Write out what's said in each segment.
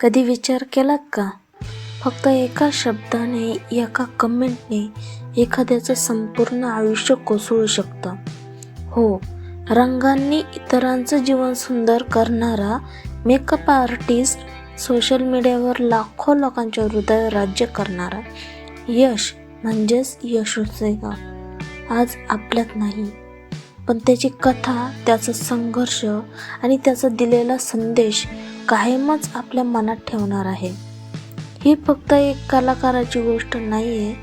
कधी विचार केलात का? फक्त एका शब्दाने एका कमेंटने एखाद्याचं संपूर्ण आयुष्य कोसळू शकतं. हो रंगांनी इतरांचं जीवन सुंदर करणारा मेकअप आर्टिस्ट सोशल मीडियावर लाखो लोकांच्या हृदय राज्य करणारा यश म्हणजेच यशोसेगा आज आपल्यात नाही पण त्याची कथा त्याचा संघर्ष आणि त्याचा दिलेला संदेश कायमच आपल्या मनात ठेवणार आहे. ही फक्त एक कलाकाराची गोष्ट नाही आहे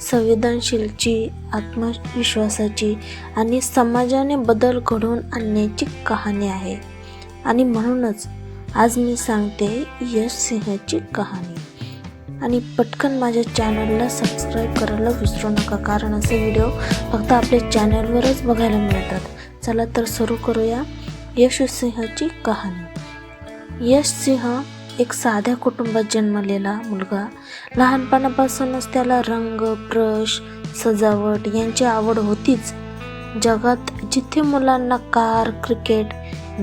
संवेदनशीलची आत्मविश्वासाची आणि समाजाने बदल घडवून आणण्याची कहाणी आहे. आणि म्हणूनच आज मी सांगते यश सिंहची कहाणी. आणि पटकन माझ्या चॅनलला सबस्क्राईब करायला विसरू नका कारण असे व्हिडिओ फक्त आपल्या चॅनलवरच बघायला मिळतात. चला तर सुरू करूया यश सिंहची कहाणी. यश सिंह एक साध्या कुटुंबात जन्मलेला मुलगा. लहानपणापासूनच त्याला रंग ब्रश सजावट यांची आवड होतीच. जगात जिथे मुलांना कार क्रिकेट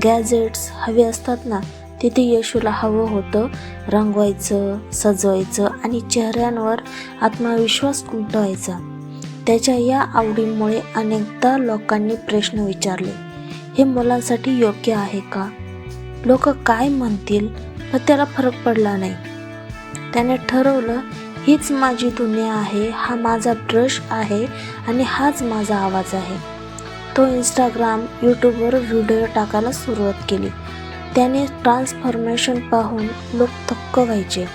गॅजेट्स हवे असतात ना तिथे यशूला हवं होतं. रंगवायचं सजवायचं आणि चेहऱ्यांवर आत्मविश्वास उमटवायचा. त्याच्या या आवडीमुळे अनेकदा लोकांनी प्रश्न विचारले हे मुलांसाठी योग्य आहे का? लोक काय म्हणतील पण त्याला फरक पडला नाही. त्याने ठरवलं हीच माझी दुनिया आहे हा माझा ब्रश आहे आणि हाच माझा आवाज आहे. तो इंस्टाग्राम यूट्यूबवर व्हिडिओ टाकायला सुरुवात केली. त्याने ट्रान्सफॉर्मेशन पाहून लोक थक्क व्हायचे.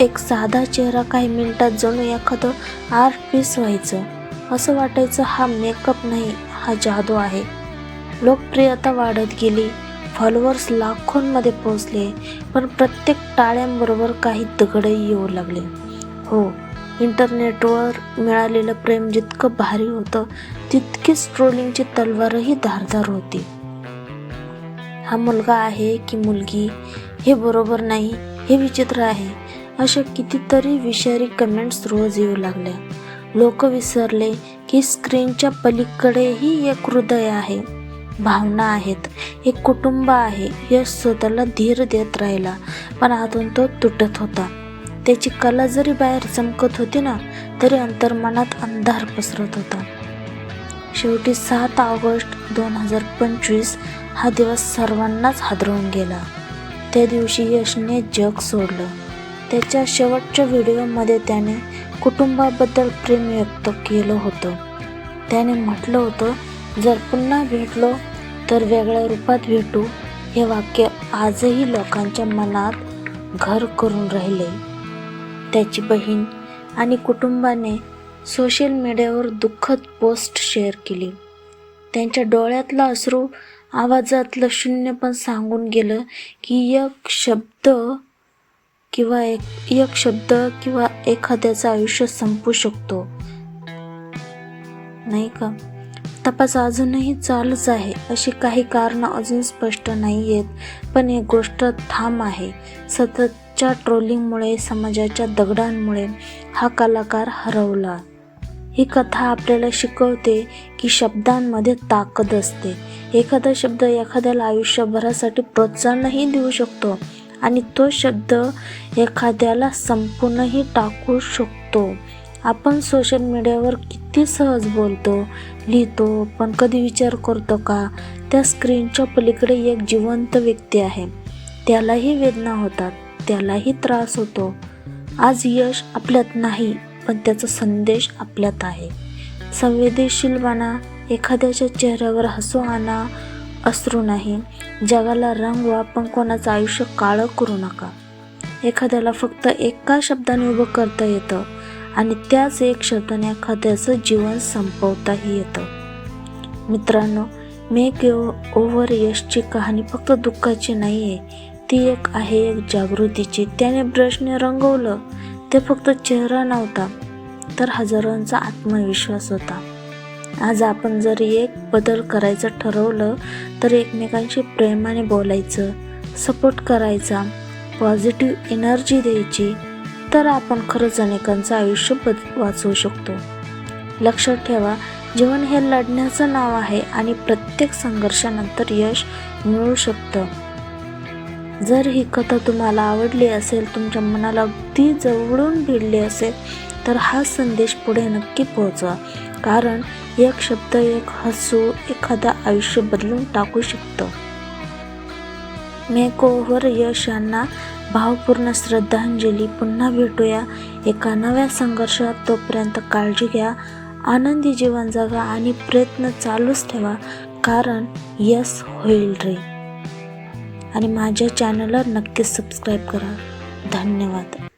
एक साधा चेहरा काही मिनिटात जणू एखादं आर्ट पीस व्हायचं. असं वाटायचं हा मेकअप नाही हा जादू आहे. लोकप्रियता वाढत गेली. फॉलोअर्स लाखोंमध्ये पोहोचले पण प्रत्येक टाळ्यांबरोबर काही दगडही येऊ लागले. हो इंटरनेटवर मिळालेलं प्रेम जितकं भारी होतं तितकीच ट्रोलिंगची तलवारही धारदार होती. हा मुलगा आहे की मुलगी हे बरोबर नाही हे विचित्र आहे अशा कितीतरी विषारी कमेंट्स रोज येऊ लागल्या. लोक विसरले की स्क्रीनच्या पलीकडेही एक हृदय आहे. भावना आहेत. एक कुटुंब आहे. यश स्वतःला धीर देत राहिला. पण आतून तो तुटत होता. त्याची कला जरी बाहेर चमकत होती ना तरी अंतर्मनात अंधार पसरत होता. शेवटी सात ऑगस्ट दोन हजार पंचवीस हा दिवस सर्वांनाच हादरवून गेला. त्या दिवशी यशने जग सोडलं. त्याच्या शेवटच्या व्हिडिओमध्ये त्याने कुटुंबाबद्दल प्रेम व्यक्त केलं होतं. त्याने म्हटलं होतं जर पुन्हा भेटलो तर वेगळ्या रूपात भेटू हे वाक्य आजही लोकांच्या मनात घर करून राहिले. त्याची बहीण आणि कुटुंबाने सोशल मीडियावर दुःखद पोस्ट शेअर केली. त्यांच्या डोळ्यातलं अश्रू आवाजातलं शून्य पण सांगून गेलं की एक शब्द किंवा एक एक शब्द किंवा एखाद्याचं आयुष्य संपू शकतो. नाही का? तपास अजूनही चालूच आहे. अशी काही कारणं अजून स्पष्ट नाही आहेत पण एक गोष्ट ठाम आहे. सततच्या ट्रोलिंगमुळे समाजाच्या दगडांमुळे हा कलाकार हरवला. ही कथा आपल्याला शिकवते की शब्दांमध्ये ताकद असते. एखादा शब्द एखाद्याला आयुष्यभरासाठी प्रोत्साहनही देऊ शकतो आणि तो शब्द एखाद्याला संपूर्णही टाकू शकतो. आपण सोशल मीडियावर किती सहज बोलतो लिहितो पण कधी विचार करतो का? त्या स्क्रीनच्या पलीकडे एक जिवंत व्यक्ती आहे. त्यालाही वेदना होतात त्यालाही त्रास होतो. आज यश आपल्यात नाही पण त्याचा संदेश आपल्यात आहे. संवेदनशील बना एखाद्याच्या चेहऱ्यावर हसू आणा असरू नाही. जगाला रंगवा पण कोणाचं आयुष्य काळं करू नका. एखाद्याला फक्त एका शब्दाने उभं करता येतं. आणि त्याच एक शब्दाने एखाद्याचं जीवन संपवताही येतं. मित्रांनो मेक ओव्हर यशची कहाणी फक्त दुःखाची नाही आहे ती एक आहे एक जागृतीची. त्याने ब्रशने रंगवलं ते फक्त चेहरा नव्हता तर हजारोंचा आत्मविश्वास होता. आज आपण जर एक बदल करायचं ठरवलं तर एकमेकांशी प्रेमाने बोलायचं सपोर्ट करायचा पॉझिटिव्ह एनर्जी द्यायची तर आपण खरंच अनेकांचं आयुष्य बद वाचवू शकतो. लक्षात ठेवा जीवन हे लढण्याचं नाव आहे आणि प्रत्येक संघर्षानंतर यश मिळू शकतं. जर ही कथा तुम्हाला आवडली असेल तुमच्या मनाला अगदी जवळून भिडली असेल तर हा संदेश पुढे नक्की पोहोचवा. कारण एक शब्द एक हसू एखादा आयुष्य बदलून टाकू शकतं. मेकओव्हर यश यांना भावपूर्ण श्रद्धांजली पुन्हा भेटूया. एका नव्या संघर्षात तोपर्यंत काळजी घ्या. आनंदी जीवन जगा आणि प्रयत्न चालूच ठेवा. कारण यस होईल रे. आणि माझ्या चॅनलला नक्कीच सबस्क्राईब करा. धन्यवाद.